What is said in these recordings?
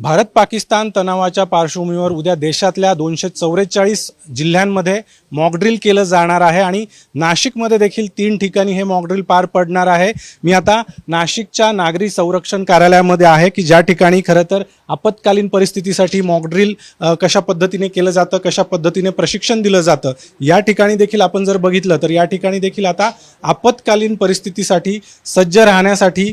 भारत पाकिस्तान तणावाच्या पार्श्वभूमीवर उद्या देशातल्या दोनशे चौवेचाळीस जिल्ह्यांमध्ये मॉकड्रिल केलं जाणार आहे आणि नाशिकमध्ये देखील तीन ठिकाणी हे मॉकड्रिल पार पडणार आहे. मी आता नाशिकच्या नागरी संरक्षण कार्यालयामध्ये आहे की ज्या ठिकाणी खरं तर आपत्कालीन परिस्थितीसाठी मॉकड्रिल कशा पद्धतीने केलं जातं कशा पद्धतीने प्रशिक्षण दिलं जातं या ठिकाणी देखील आपण जर बघितलं तर या ठिकाणी देखील आता आपत्कालीन परिस्थितीसाठी सज्ज राहण्यासाठी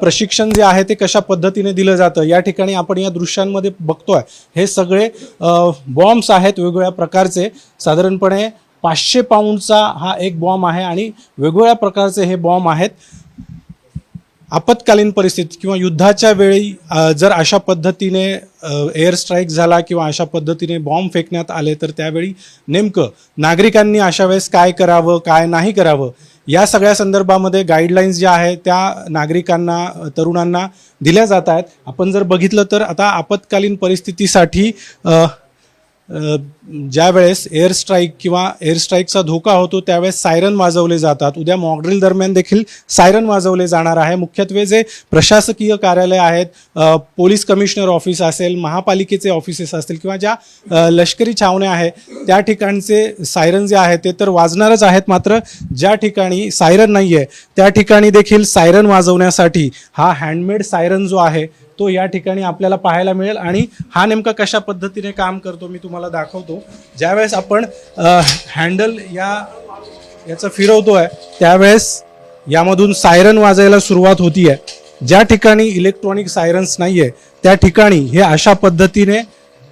प्रशिक्षण जे आहे ते कशा पद्धतीने दिलं जातं या ठिकाणी आपण या दृश्यांमध्ये बघतोय. हे सगळे बॉम्ब्स आहेत वेगवेगळ्या प्रकारचे. साधारण साधारणपणे पाचशे पाऊंडचा हा एक बॉम्ब आहे आणि वेगवेगळ्या प्रकारचे हे बॉम्ब आहेत. आपत्कालीन परिस्थिती किंवा युद्धाच्या वेळी जर अशा पद्धतीने एअर स्ट्राईक झाला किंवा अशा पद्धतीने बॉम्ब फेकण्यात आले तर त्यावेळी नेमकं नागरिकांनी अशा वेळेस काय करावं काय नाही करावं या सगळ्या संदर्भामध्ये गाईडलाईन्स ज्या आहेत त्या नागरिकांना तरुणांना दिल्या जात आहेत. आपण जर बघितलं तर आता आपत्कालीन परिस्थितीसाठी ज्या वेळेस एअर स्ट्राईक किंवा एअर स्ट्राईकचा धोका होतो त्यावेळेस सायरन वाजवले जातात. उद्या मॉकड्रिल दरम्यान देखील सायरन वाजवले जाणार आहे. मुख्यत्वे जे प्रशासकीय कार्यालय आहेत पोलीस कमिशनर ऑफिस असेल महापालिकेचे ऑफिसेस असतील किंवा ज्या लष्करी छावण्या आहे त्या ठिकाणचे सायरन जे आहेत ते तर वाजणारच आहेत मात्र ज्या ठिकाणी सायरन नाही आहे त्या ठिकाणी देखील सायरन वाजवण्यासाठी हा हँडमेड सायरन जो आहे तो या ठिकाणी आपल्याला पाहायला मिळेल आणि हा नेमका कशा पद्धतीने काम करतो मी तुम्हाला दाखवतो. ज्यावेळेस आपण हँडल या याचं फिरवतो आहे त्यावेळेस यामधून सायरन वाजायला सुरुवात होती आहे ज्या ठिकाणी इलेक्ट्रॉनिक सायरन्स नाही आहे त्या ठिकाणी हे अशा पद्धतीने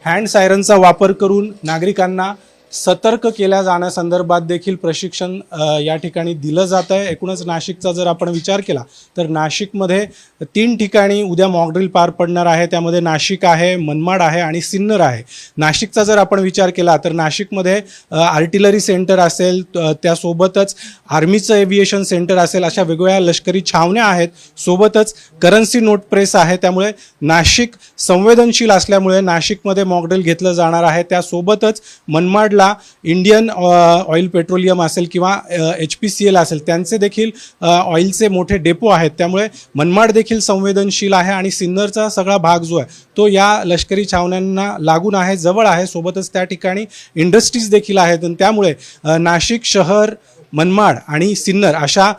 हँड सायरनचा वापर करून नागरिकांना सतर्क केल्या जाण्यासंदर्भात देखील प्रशिक्षण या ठिकाणी दिलं जात आहे. एकूणच नाशिकचा जर आपण विचार केला तर नाशिकमध्ये तीन ठिकाणी उद्या मॉकड्रिल पार पडणार आहे. त्यामध्ये नाशिक आहे मनमाड आहे आणि सिन्नर आहे. नाशिकचा जर आपण विचार केला तर नाशिकमध्ये आर्टिलरी सेंटर असेल त्यासोबतच आर्मीचं एव्हिएशन सेंटर असेल अशा वेगवेगळ्या लष्करी छावण्या आहेत. सोबतच करन्सी नोट प्रेस आहे. त्यामुळे नाशिक संवेदनशील असल्यामुळे नाशिकमध्ये मॉकड्रिल घेतलं जाणार आहे. त्यासोबतच मनमाड साईडला इंडियन ऑइल पेट्रोलियम असेल किंवा एच पी सी एल असेल त्यांचे देखील uh, ऑइलचे मोठे डेपो आहेत. त्यामुळे मनमाड देखील संवेदनशील आहे आणि सिन्नरचा सगळा भाग जो आहे तो या लष्करी छावण्यांना लागून आहे जवळ आहे. सोबतच त्या ठिकाणी इंडस्ट्रीज देखील आहेत. आणि त्यामुळे uh, नाशिक शहर मनमाड आणि सिन्नर अशा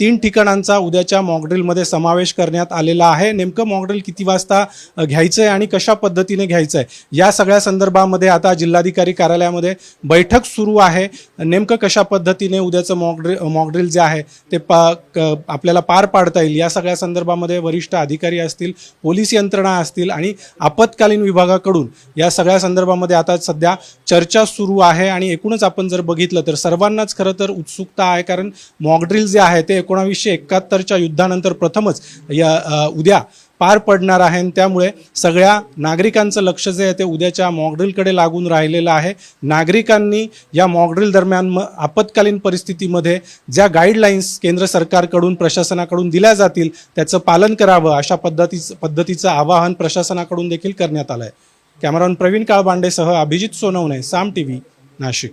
तीन ठिकाणांचा उद्याच्या मॉकड्रिलमध्ये समावेश करण्यात आलेला आहे. नेमकं मॉकड्रिल किती वाजता घ्यायचं आहे आणि कशा पद्धतीने घ्यायचं आहे या सगळ्या संदर्भामध्ये आता जिल्हाधिकारी कार्यालयामध्ये बैठक सुरू आहे. नेमकं कशा पद्धतीने उद्याचं मॉकड्रिल मॉकड्रिल जे आहे ते पा क- आपल्याला पार पाडता येईल? या सगळ्या संदर्भामध्ये वरिष्ठ अधिकारी असतील पोलीस यंत्रणा असतील आणि आपत्कालीन विभागाकडून या सगळ्या संदर्भामध्ये आता सध्या चर्चा सुरू आहे. आणि एकूणच आपण जर बघितलं तर सर्वांनाच खरं तर उत्सुकता आहे कारण मॉकड्रिल जे आहे ते एकोणावीसशे एकाहत्तरच्या युद्धानंतर प्रथमच या उद्या पार पडणार आहे. आणि त्यामुळे सगळ्या नागरिकांचं लक्ष जे आहे ते उद्याच्या मॉकड्रिलकडे लागून राहिलेलं आहे. नागरिकांनी या मॉकड्रिल दरम्यान म आपत्कालीन परिस्थितीमध्ये ज्या गाईडलाईन्स केंद्र सरकारकडून प्रशासनाकडून दिल्या जातील त्याचं पालन करावं अशा पद्धतीचं पद्धतीचं आवाहन प्रशासनाकडून देखील करण्यात आलं आहे कॅमेरॉन प्रवीण काळबांडेसह अभिजित सोनवणे साम टी व्ही नाशिक.